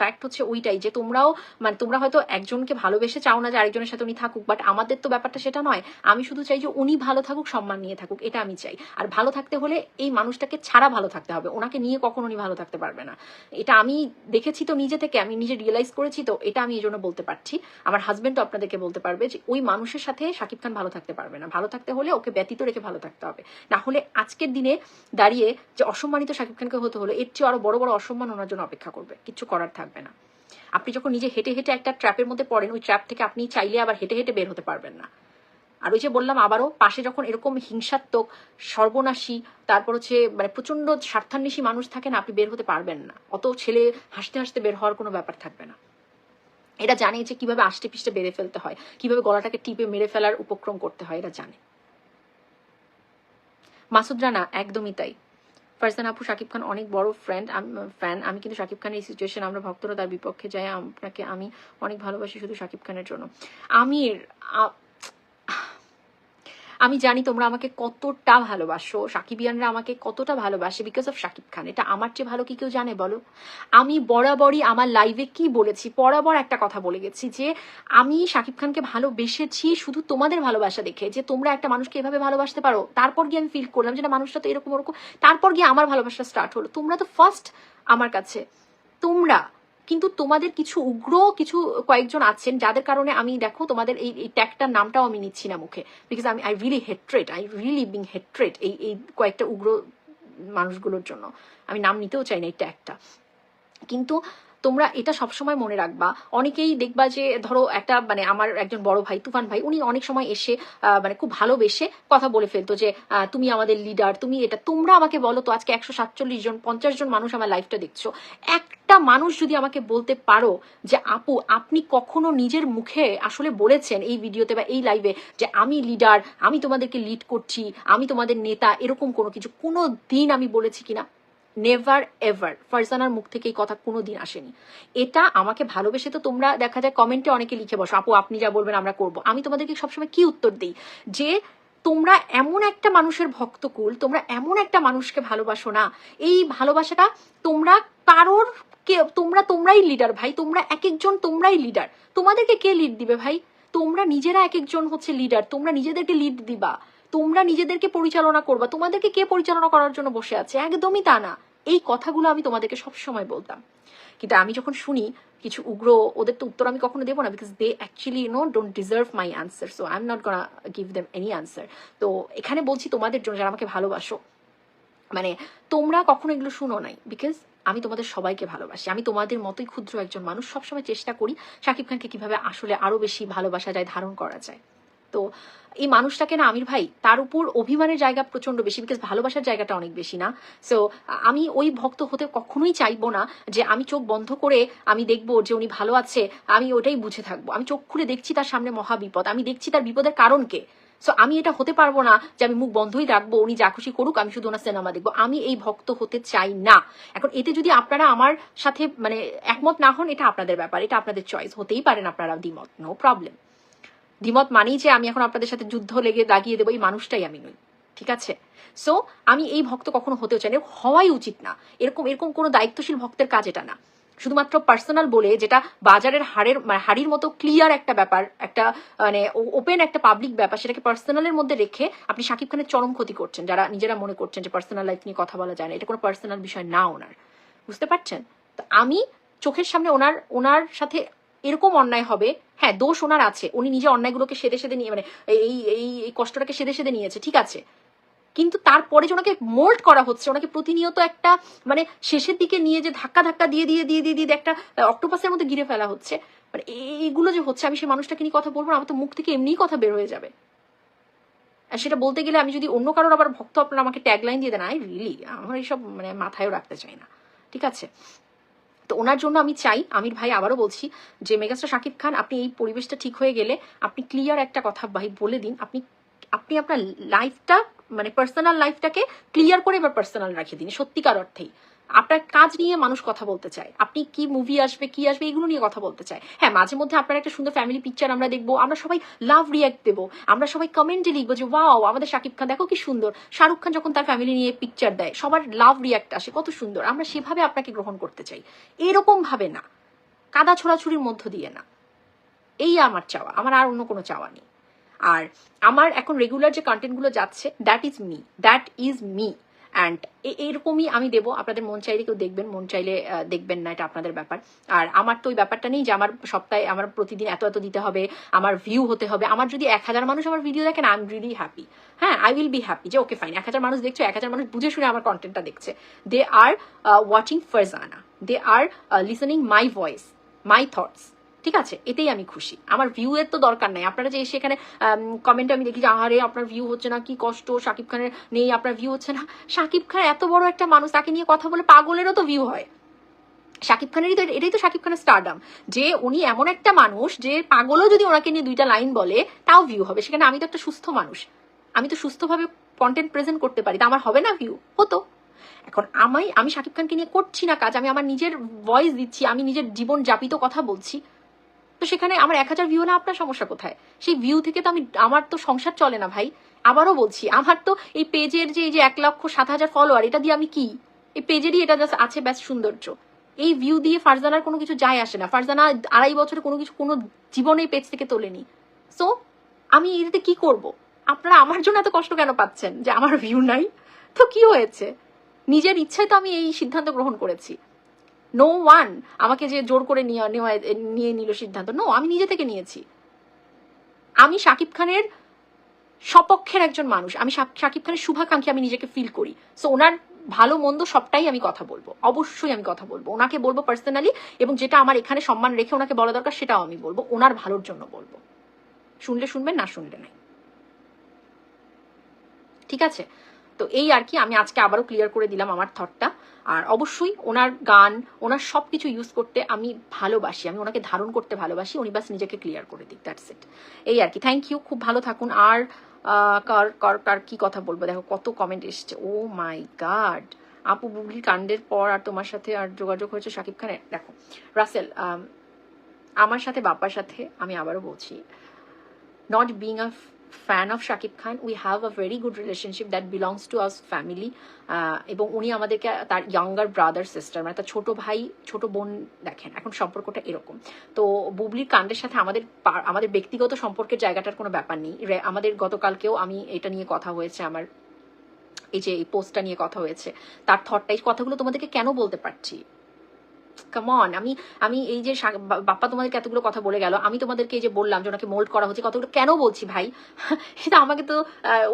Fact হচ্ছে ওইটাই যে তোমরাও মানে তোমরা হয়তো একজনকে ভালোবেসে চাও না যে আরেকজনের সাথে উনি থাকুক বাট আমাদের তো ব্যাপারটা সেটা নয়। আমি শুধু চাই যে উনি ভালো থাকুক, সম্মান নিয়ে থাকুক, এটা আমি চাই। আর ভালো থাকতে হলে এই মানুষটাকে ছাড়া ভালো থাকতে হবে, ওনাকে নিয়ে কখনো উনি ভালো থাকতে পারবে না। এটা আমি দেখেছি তো নিজে থেকে, আমি নিজে রিয়েলাইজ করেছি তো, এটা আমি এই জন্য বলতে পারছি। আমার হাজবেন্ডও আপনাদেরকে বলতে পারবে যে ওই মানুষের সাথে শাকিব খান ভালো থাকতে পারবে না। ভালো থাকতে হলে ওকে ব্যতীত রেখে ভালো থাকতে হবে। না হলে আজকের দিনে দাঁড়িয়ে যে অসম্মানিত শাকিব খানকে হতে হলো, এর চেয়ে আরও বড় বড় অসম্মান ওনার জন্য অপেক্ষা করবে। কিছু করার থাকবে না। আপনি যখন নিজে হেঁটে হেঁটে একটা ট্র্যাপের মধ্যে পড়েন, ওই ট্র্যাপ থেকে আপনি চাইলে আবার হেঁটে হেঁটে বের হতে পারবেন না। আর ওই যে বললাম, আবারও পাশে যখন এরকম হিংসাত্মক, সর্বনাশী, তারপর হচ্ছে মানে প্রচণ্ড স্বার্থান্বেষী মানুষ থাকে না আপনি বের হতে পারবেন না। অত ছেলে হাসতে হাসতে বের হওয়ার কোনো ব্যাপার থাকবে না। এরা জানে যে কীভাবে আষ্টে পিষ্টে বেড়ে ফেলতে হয়, কীভাবে গলাটাকে টিপে মেরে ফেলার উপক্রম করতে হয়, এরা জানে। মাসুদ রানা, একদমই তাই। ফারজান আপু, শাকিব খান অনেক বড় ফ্রেন্ড ফ্যান আমি কিন্তু শাকিব খানের এই সিচুয়েশন আমরা ভক্তরা তার বিপক্ষে যাই, আপনাকে আমি অনেক ভালোবাসি শুধু শাকিব খানের জন্য। আমির আমি জানি তোমরা আমাকে কতটা ভালোবাসো, সাকিবিয়ানরা আমাকে কতটা ভালোবাসে বিকজ অফ শাকিব খান। এটা আমার চেয়ে ভালো কি কেউ জানে বলো? আমি বরাবরই আমার লাইভে কি বলেছি, বরাবর একটা কথা বলে গেছি যে আমি শাকিব খানকে ভালোবেসেছি শুধু তোমাদের ভালোবাসা দেখে, যে তোমরা একটা মানুষকে এভাবে ভালোবাসতে পারো। তারপর গিয়ে আমি ফিল করলাম যে না, মানুষটা তো এরকম ওরকম। তারপর গিয়ে আমার ভালোবাসা স্টার্ট হলো। তোমরা তো ফার্স্ট আমার কাছে। তোমরা কিন্তু তোমাদের কিছু উগ্র কিছু কয়েকজন আছেন, যাদের কারণে আমি, দেখো, তোমাদের এই এই ট্যাগটার নামটাও আমি নিচ্ছি না মুখে। বিকজ আমি I really hatred I really being hatred এই এই কয়েকটা উগ্র মানুষগুলোর জন্য। আমি নাম নিতেও চাই না এই ট্যাগটা কিন্তু তোমরা এটা সবসময় মনে রাখবা। অনেকেই দেখবা যে, ধরো, একটা মানে আমার একজন বড় ভাই, তুফান ভাই, উনি অনেক সময় এসে মানে খুব ভালোবেসে কথা বলে ফেলতো যে তুমি আমাদের লিডার তুমি এটা, তোমরা আমাকে বলো তো আজকে একশো সাতচল্লিশ জন, পঞ্চাশ জন মানুষ আমার লাইফটা দেখছ। একটা মানুষ যদি আমাকে বলতে পারো যে, আপু, আপনি কখনো নিজের মুখে আসলে বলেছেন এই ভিডিওতে বা এই লাইভে যে, আমি লিডার আমি তোমাদেরকে লিড করছি, আমি তোমাদের নেতা, এরকম কোনো কিছু কোনো দিন আমি বলেছি কিনা? নেভার এভার ফারজানার মুখ থেকে এই কথা কোনো দিন আসেনি। এটা আমাকে ভালোবেসে তো তোমরা দেখা যায় কমেন্টে অনেকে লিখে বসো, আপু, আপনি যা বলবেন আমরা করব। আমি তোমাদেরকে সবসময় কি উত্তর দিই? যে, তোমরা এমন একটা মানুষের ভক্তকুল, তোমরা এমন একটা মানুষকে ভালোবাসো না, এই ভালোবাসাটা তোমরা কারোর কে, তোমরা তোমরাই লিডার ভাই, তোমরা এক একজন তোমরাই লিডার তোমাদেরকে কে লিড দিবে ভাই? তোমরা নিজেরা এক একজন হচ্ছে লিডার তোমরা নিজেদেরকে লিড দিবা। তোমরা নিজেদেরকে পরিচালনা করবা। তোমাদেরকে কে পরিচালনা করার জন্য বসে আছে? একদমই তা না। এই কথাগুলো আমি তোমাদেরকে সবসময় বলতাম। কিন্তু আমি যখন শুনি কিছু উগ্র, ওদের তো উত্তর আমি কখনো দেবো না because they actually no don't deserve my answer so I am not gonna give them any answer তো এখানে বলছি তোমাদের জন্য যারা আমাকে ভালোবাসো। মানে তোমরা কখনো এগুলো শুনো নাই বিকজ আমি তোমাদের সবাইকে ভালোবাসি। আমি তোমাদের মতোই ক্ষুদ্র একজন মানুষ। সবসময় চেষ্টা করি শাকিব খানকে কীভাবে আসলে আরও বেশি ভালোবাসা যায়, ধারণ করা যায়। তো এই মানুষটাকে না আমির ভাই, তার উপর অভিমানের জায়গা প্রচণ্ড বেশি বিকজ ভালোবাসার জায়গাটা অনেক বেশি না। সো আমি ওই ভক্ত হতে কখনোই চাইব না যে আমি চোখ বন্ধ করে আমি দেখব যে উনি ভালো আছে, আমি ওটাই বুঝে থাকব। আমি চোখ খুলে দেখছি তার সামনে মহা বিপদ আমি দেখছি তার বিপদের কারণ কে। সো আমি এটা হতে পারব না যে আমি মুখ বন্ধই রাখব, উনি যা খুশি করুক, আমি শুধু ওনার সিনেমা দেখব। আমি এই ভক্ত হতে চাই না। এখন এতে যদি আপনারা আমার সাথে মানে একমত না হন, এটা আপনাদের ব্যাপার। এটা আপনাদের চয়েস হতেই পারেন আপনারা দ্বিমত। নো প্রবলেম দ্বিমত মানেই যে আমি এখন আপনাদের সাথে যুদ্ধ লেগে দাগিয়ে দেবো, এই মানুষটাই আমি নই। ঠিক আছে? সো আমি এই ভক্ত কখনো হতেও চাই না। হওয়াই উচিত না। এরকম এরকম কোনো দায়িত্বশীল ভক্তের কাজ এটা না। শুধুমাত্র পার্সোনাল বলে যেটা বাজারের হাড়ের মানে হাড়ির মতো ক্লিয়ার একটা ব্যাপার, একটা মানে ওপেন একটা পাবলিক ব্যাপার, সেটাকে পার্সোনালের মধ্যে রেখে আপনি শাকিব খানের চরম ক্ষতি করছেন, যারা নিজেরা মনে করছেন যে পার্সোনাল লাইফ নিয়ে কথা বলা যায় না, এটা কোনো পার্সোনাল বিষয় না ওনার। বুঝতে পারছেন? তো আমি চোখের সামনে ওনার ওনার সাথে এরকম অন্যায় হবে হ্যাঁ দোষ ওনার আছে, উনি নিজে অন্যায়গুলোকে সেদে সেদে নিয়ে মানে এই এই কষ্টটাকে সেদে সেদে নিয়েছে, ঠিক আছে। কিন্তু তারপরে যে ওনাকে মোল্ড করা হচ্ছে, ওনাকে প্রতিনিয়ত একটা মানে শেষের দিকে নিয়ে যে ধাক্কা ধাক্কা দিয়ে দিয়ে দিয়ে দিয়ে দিয়ে একটা অক্টোপাসের মধ্যে গিরে ফেলা হচ্ছে মানে এইগুলো যে হচ্ছে, আমি সেই মানুষটাকে নিয়ে কথা বলব না, আমার তো মুখ থেকে এমনিই কথা বের হয়ে যাবে। আর সেটা বলতে গেলে আমি যদি অন্য কারোর আবার ভক্ত আপনারা আমাকে ট্যাগলাইন দিয়ে দেন, আই রিলি আমার এইসব মানে মাথায়ও রাখতে চাই না, ঠিক আছে? তো ওনার জন্য আমি চাই, আমির ভাই আবারও বলছি যে, মেগাস্টার শাকিব খান, আপনি এই পরিবেশটা ঠিক হয়ে গেলে আপনি ক্লিয়ার একটা কথা ভাই বলে দিন, আপনি আপনি আপনার লাইফটা মানে পার্সোনাল লাইফটাকে ক্লিয়ার করে এবার পার্সোনাল রাখিয়ে দিন, সত্যিকার অর্থেই। আপনার কাজ নিয়ে মানুষ কথা বলতে চায়। আপনি কি মুভি আসবে, কি আসবে, এগুলো নিয়ে কথা বলতে চায়। হ্যাঁ মাঝে মধ্যে আপনার একটা সুন্দর ফ্যামিলি পিকচার আমরা দেখব, আমরা সবাই লাভ রিয়াক্ট দেবো, আমরা সবাই কমেন্টে লিখব যে ওয়াও আমাদের শাকিব খান, দেখো কি সুন্দর। শাহরুখ খান যখন তার ফ্যামিলি নিয়ে পিকচার দেয়, সবার লাভ রিয়াক্ট আসে, কত সুন্দর। আমরা সেভাবে আপনাকে গ্রহণ করতে চাই। এরকম ভাবে না। কাদা ছোড়াছুরির মধ্য দিয়ে না। এই আমার চাওয়া, আমার আর অন্য কোনো চাওয়া নেই। আর আমার এখন রেগুলার যে কন্টেন্টগুলো যাচ্ছে that is me that is me and এইরকমই আমি দেবো। আপনাদের মন চাইলে কেউ দেখবেন, মন চাইলে দেখবেন না, এটা আপনাদের ব্যাপার। আর আমার তো ওই ব্যাপারটা নেই যে আমার সপ্তাহে, আমার প্রতিদিন এত এত দিতে হবে, আমার ভিউ হতে হবে। আমার যদি এক হাজার মানুষ আমার ভিডিও দেখেন আই এম রিলি হ্যাপি হ্যাঁ আই উইল বি হ্যাপি যে ওকে ফাইন এক হাজার মানুষ দেখছ, এক হাজার মানুষ বুঝে শুনে আমার কন্টেন্টটা দেখছে। They are watching Farzana they are listening my voice my thoughts ঠিক আছে, এতেই আমি খুশি। আমার ভিউ এর তো দরকার নাই। আপনারা যে এসে এখানে কমেন্টে আমি দেখি যে, আহারে, আপনার ভিউ হচ্ছে না, কি কষ্ট শাকিব খানের নেই, আপনার ভিউ হচ্ছে না। শাকিব খান এত বড় একটা মানুষ, তাকে নিয়ে কথা বলে পাগলেরও তো ভিউ হয়। শাকিব খানেরই তো, এটাই তো শাকিব খানের স্টারডাম যে উনি এমন একটা মানুষ, যে পাগলও যদি ওনাকে নিয়ে দুইটা লাইন বলে, তাও ভিউ হবে। সেখানে আমি তো একটা সুস্থ মানুষ। আমি তো সুস্থভাবে কন্টেন্ট প্রেজেন্ট করতে পারি। তা আমার হবে না ভিউ হতো। এখন আমি আমি শাকিব খানকে নিয়ে করছি না কাজ। আমি আমার নিজের ভয়েস দিচ্ছি, আমি নিজের জীবন যাপিত কথা বলছি। সেখানে আমার এক হাজার ভিউ না, আপনার সমস্যা কোথায়? সেই ভিউ থেকে তো আমি, আমার তো সংসার চলে না ভাই। আবারও বলছি, আমার তো এই পেজের যে, এই যে এক লক্ষ সাত হাজার ফলোয়ার এটা দিয়ে আমি কি? এই পেজেরই এটা জাস্ট আছে ব্যাস সৌন্দর্য। এই ভিউ দিয়ে ফারজানার কোনো কিছু যায় আসে না। ফারজানা আড়াই বছরে কোনো কিছু, কোনো জীবনে পেজ থেকে তোলেনি। সো আমি এটাতে কি করব? আপনারা আমার জন্য এত কষ্ট কেন পাচ্ছেন যে আমার ভিউ নাই? তো কি হয়েছে? নিজের ইচ্ছায় তো আমি এই সিদ্ধান্ত গ্রহণ করেছি। নো ওয়ান আমাকে যে জোর করে নিয়ে নিল সিদ্ধান্ত। নো আমি নিজে থেকে নিয়েছি। আমি শাকিব খানের সপক্ষের একজন মানুষ। আমি শাক- শাকিব খানের শুভাকাঙ্ক্ষী আমি নিজেকে ফিল করি। সো ওনার ভালো, মন্দ সবটাই আমি কথা বলব। অবশ্যই আমি কথা বলব। ওনাকে বলব পার্সোনালি এবং যেটা আমার এখানে সম্মান রেখে ওনাকে বলা দরকার সেটাও আমি বলব। ওনার ভালোর জন্য বলব। শুনলে শুনবেন, না শুনলে নাই। ঠিক আছে? তো এই আর কি, আমি আজকে আবারও ক্লিয়ার করে দিলাম আমার থটটা আর অবশ্যই ওনার গান, ওনার সব কিছু ইউজ করতে আমি ভালোবাসি, আমি ওনাকে ধারণ করতে ভালোবাসি, উনি বাস নিজেকে ক্লিয়ার করে দিক দ্যাটস ইট এই আর কি থ্যাংক ইউ খুব ভালো থাকুন। আর কার কার কার কি কথা বলব? দেখো কত কমেন্ট এসছে। ও মাই গাড আপু বুবলির কাণ্ডের পর আর তোমার সাথে আর যোগাযোগ হয়েছে শাকিব খানের? দেখো, রাসেল আমার সাথে বাবার সাথে আমি আবারও বলছি not being a f- of Shakib Khan we have have very good relationship that belongs to to family এবং উনি আমাদেরকে তার ইয়াঙ্গার ব্রাদার সিস্টার মানে তার ছোট ভাই, ছোট বোন দেখেন, এখন সম্পর্কটা এরকম। তো বুবলির কাণ্ডের সাথে আমাদের আমাদের ব্যক্তিগত সম্পর্কের জায়গাটার কোনো ব্যাপার নেই। আমাদের গতকালকেও আমি এটা নিয়ে কথা হয়েছে, আমার এই যে এই পোস্টটা নিয়ে কথা হয়েছে, তার থটটা এই কথাগুলো তোমাদেরকে কেন বলতে পারছি? কামন আমি আমি এই যে বাপ্পা তোমাদেরকে এতগুলো কথা বলে গেল, আমি তোমাদেরকে এই যে বললাম যে ওনাকে মোল্ড করা হচ্ছে কতগুলো কেন বলছি ভাই? এটা আমাকে তো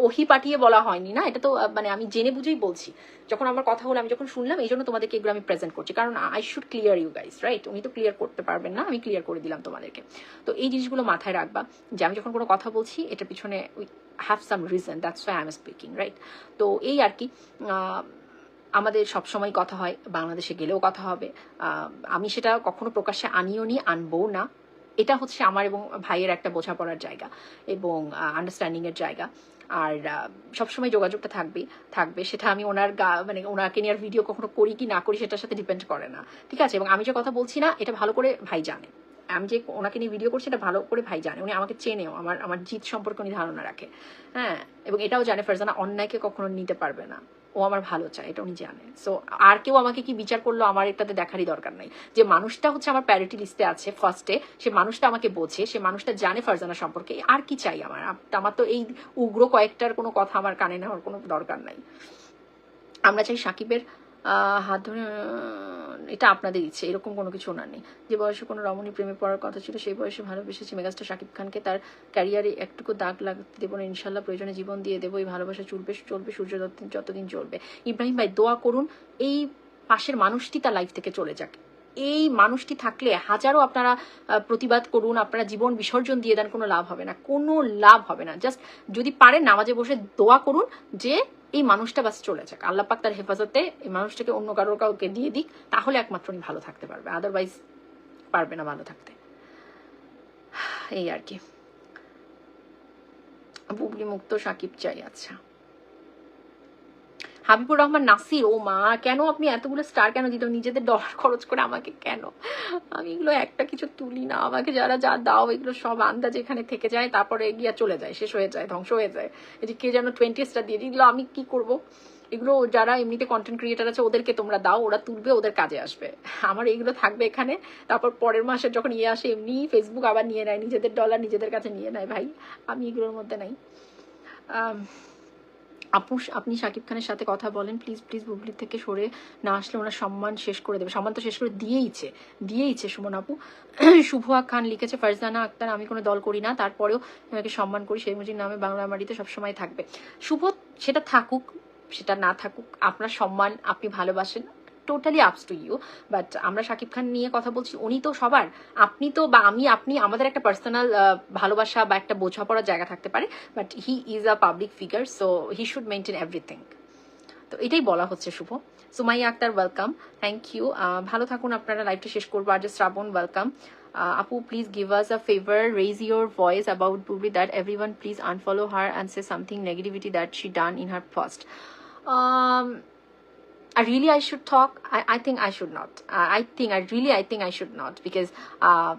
ওহি পাঠিয়ে বলা হয়নি, না? এটা তো মানে আমি জেনে বুঝেই বলছি। যখন আমার কথা হলো, আমি যখন শুনলাম, এই জন্য তোমাদেরকে এগুলো আমি প্রেজেন্ট করছি। কারণ I should clear you guys right উনি তো ক্লিয়ার করতে পারবেন না, আমি ক্লিয়ার করে দিলাম তোমাদেরকে। তো এই জিনিসগুলো মাথায় রাখবা যে আমি যখন কোনো কথা বলছি, এটার পিছনে we have some reason that's why I am speaking right তো এই আর কি আমাদের সবসময় কথা হয়, বাংলাদেশে গেলেও কথা হবে। আমি সেটা কখনো প্রকাশ্যে আনিও নি আনব না। এটা হচ্ছে আমার এবং ভাইয়ের একটা বোঝাপড়ার জায়গা এবং আন্ডারস্ট্যান্ডিং এর জায়গা। আর সবসময় যোগাযোগটা থাকবে থাকবে। সেটা আমি ওনার গা মানে ওনাকে নিয়ে আর ভিডিও কখনো করি কি না করি সেটার সাথে ডিপেন্ড করে না। ঠিক আছে? এবং আমি যে কথা বলছি না, এটা ভালো করে ভাই জানে। আমি যে ওনাকে নিয়ে ভিডিও করছি, এটা ভালো করে ভাই জানে। উনি আমাকে চেনেও, আমার আমার জিত সম্পর্কে উনি ধারণা রাখে। হ্যাঁ? এবং এটাও জানে ফারজানা, অন্যায়কে কখনো নিতে পারবে না। ও আমার ভালো চায়, এটা উনি জানে সো আর কেউ আমাকে কি বিচার করল আমার এটাতে দেখারই দরকার নাই। যে মানুষটা হচ্ছে আমার প্যারিটি লিস্টে আছে ফার্স্টে সে মানুষটা আমাকে বোঝে, সে মানুষটা জানে ফারজানা সম্পর্কে, আর কি চাই আমার? আমার তো এই উগ্র কয়েকটার কোনো কথা আমার কানে নেওয়ার কোনো দরকার নাই। আমরা চাই সাকিবের হাত ধরে এটা আপনাদের ইচ্ছে, এরকম কোনো কিছু ওনার নেই। যে বয়সে কোনো রমণী প্রেমে পড়ার কথা ছিল, সেই বয়সে ভালোবেসেছি মেগাস্টার শাকিব খানকে। তার ক্যারিয়ারে একটুকু দাগ লাগতে দেবো না, ইনশাল্লাহ প্রয়োজনে জীবন দিয়ে দেবো। এই ভালোবাসা চলবে চলবে, সূর্য যতদিন চলবে। ইব্রাহিম ভাই, দোয়া করুন, এই পাশের মানুষটি তার লাইফ থেকে চলে যাক। এই মানুষটি থাকলে হাজারো আপনারা প্রতিবাদ করুন, আপনারা জীবন বিসর্জন দিয়ে দেন, কোনো লাভ হবে না, কোনো লাভ হবে না। জাস্ট যদি পারেন, নামাজে বসে দোয়া করুন যে এই মানুষটা বাস চলে যাক। আল্লাহ পাক তার হেফাজতে এই মানুষটাকে অন্য কারোর কাউকে দিয়ে দিক, তাহলে একমাত্র উনি ভালো থাকতে পারবে। আদারওয়াইজ পারবে না ভালো থাকতে। এই আর কি। বুবলি মুক্ত সাকিব চাই আচ্ছা। হাবিবুর রহমান নাসির, ও মা, কেন আপনি এতগুলো স্টার কেন দিত নিজেদের ডলার খরচ করে আমাকে কেন? আমি এগুলো একটা কিছু তুলি না। আমাকে যারা যা দাও, এগুলো সব আন্দাজ এখানে থেকে যায়, তারপরে গিয়া চলে যায়, শেষ হয়ে যায়, ধ্বংস হয়ে যায়। এই যে কে যেন টোয়েন্টি স্টার দিয়ে দিল আমি কি করব? এগুলো যারা এমনিতে কন্টেন্ট ক্রিয়েটার আছে, ওদেরকে তোমরা দাও, ওরা তুলবে, ওদের কাজে আসবে। আমার এগুলো থাকবে এখানে। তারপর পরের মাসে যখন ইয়ে আসে, এমনি ফেসবুক আবার নিয়ে নেয়, নিজেদের ডলার নিজেদের কাছে নিয়ে নেয়, ভাই। আমি এগুলোর মধ্যে নাই। আপু আপনি শাকিব খানের সাথে কথা বলেন প্লিজ প্লিজ বুবলি থেকে সরে না আসলে ওনার সম্মান শেষ করে দেবে। সম্মান তো শেষ করে দিয়েইছে দিয়েইছে সুমন আপু। শুভ খান লিখেছে, ফারজানা আক্তার, আমি কোনো দল করি না, তারপরেও আমাকে সম্মান করি, সেই মুজির নামে বাংলা মাটিতে সবসময় থাকবে। শুভ, সেটা থাকুক, সেটা না থাকুক, আপনার সম্মান আপনি ভালোবাসেন। Totally ups to you but আমরা শাকিব খান নিয়ে কথা বলছি, উনি তো সবার। আপনি তো বা আমি, আপনি আমাদের একটা পার্সোনাল ভালোবাসা বা একটা বোঝাপড়ার জায়গা থাকতে পারে but he is a public figure so he should maintain everything তো এটাই বলা হচ্ছে, Shubho. Sumaiya Akter welcome thank you ভালো থাকুন, আপনারা লাইভটা শেষ করব। আর যে শ্রাবণ ওয়েলকাম আপু please give us a favour raise your voice about Bubly that every one please unfollow her and say something negativity that she done in her first I really I should talk. I, I think I should not. I, I think I really I think I should not because uh,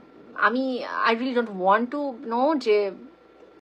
আমি I really don't want to know যে